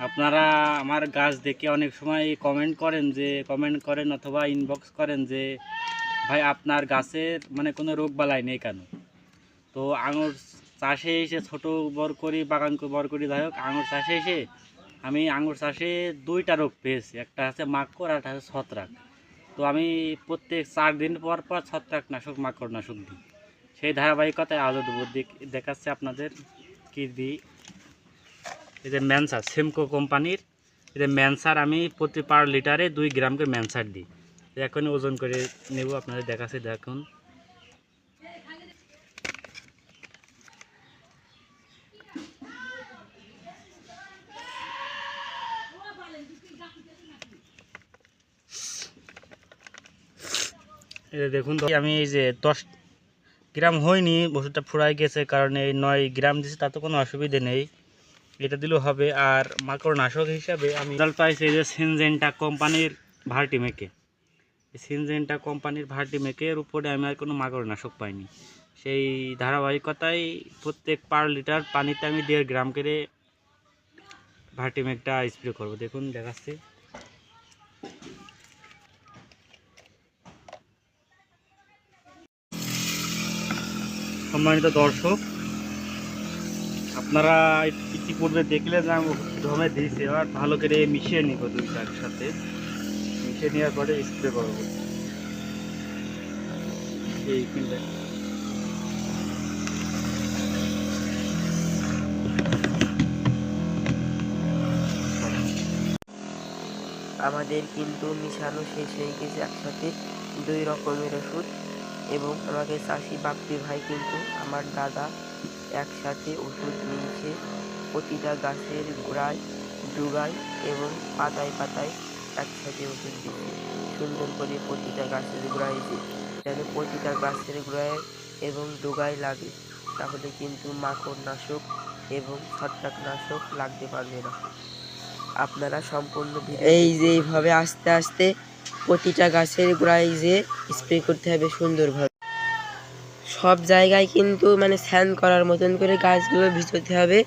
আপনারা আমার গাছ দেখে অনেক সময় কমেন্ট করেন যে কমেন্ট করেন অথবা ইনবক্স করেন যে, ভাই, আপনার গাছের মানে কোনো রোগ বালাই নেই কেন? তো আঙুর চাষে এসে ছোট বড় করি, বাগান বড় করি, যাই হোক, আঙুর চাষে এসে আমি আঙুর চাষে দুইটা রোগ পেয়েছি। একটা আছে মাকড় আর একটা আছে ছত্রাক। তো আমি প্রত্যেক চার দিন পর পর ছত্রাক নাশক মাকড় নাশক দিই। সেই ধারাবাহিকতায় আলো দেবো দেখ- দেখাচ্ছে আপনাদের কি দিই। এই যে ম্যানসার সেমকো কোম্পানির। এই যে ম্যানসার, আমি প্রতি পার লিটারে দুই গ্রামকে ম্যানসার দিই। এখন ওজন করে নেব, আপনাদের দেখাচ্ছে, দেখুন। দেখুন আমি এই যে দশ গ্রাম হয়নি, ওষুধটা ফুরাই গেছে, কারণ এই নয় গ্রাম দিচ্ছে তাতে কোনো অসুবিধে নেই। এটা দিলেও হবে। আর মাকড় নাশক হিসাবে আমি রেজাল্ট পাইছি যে সিনজেন্টা কোম্পানির ভার্টিমেকে সিনজেন্টা কোম্পানির ভার্টিমেকের উপরে আমি আর কোনো মাকড় নাশক পাইনি। সেই ধারাবাহিকতায় প্রত্যেক পার লিটার পানিতে আমি দেড় গ্রাম করে ভার্টিমেকটা স্প্রে করব। দেখুন, দেখাচ্ছি। সম্মানিত দর্শক আপনারা ইতিপূর্বে দেখলে যে আমি ধমে দিয়েছি, এবার ভালো করে মিশিয়ে নিব দুইটার সাথে। মিশিয়ে নেওয়ার পরে স্প্রে করব। আমাদের কিন্তু মিশানো শেষ হয়ে গেছে একসাথে দুই রকমের ওষুধ। এবং আমাকে চাষি বাপ্পি ভাই কিন্তু আমার দাদা একসাথে ওষুধ নিয়েছে। প্রতিটা গাছের গোড়ায়, ডুগায় এবং পাতায় পাতায় একসাথে ওষুধ দিচ্ছে। সুন্দর করে প্রতিটা গাছের গোড়ায় যে যেন প্রতিটা গাছের গোড়ায় এবং ডোগায় লাগে, তাহলে কিন্তু মাকড় নাশক এবং ছত্রাক নাশক লাগতে পারবে না। আপনারা সম্পূর্ণ এই যে এইভাবে আস্তে আস্তে প্রতিটা গাছের গোড়ায় যে স্প্রে করতে হবে সুন্দরভাবে। সব জায়গায় কিন্তু মানে স্যান করার মতন করে গাছগুলো ভিজোতে হবে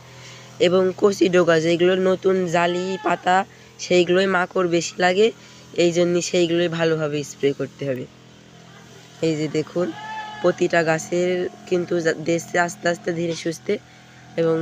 এবং কচি ডোগা, যেগুলো নতুন জালি, পাতা, সেইগুলোই মাকড় বেশি লাগে, এই জন্য সেইগুলোই ভালোভাবে স্প্রে করতে হবে। এই যে দেখুন, প্রতিটা গাছের কিন্তু দেশে আস্তে আস্তে ধীরে সুস্থে এবং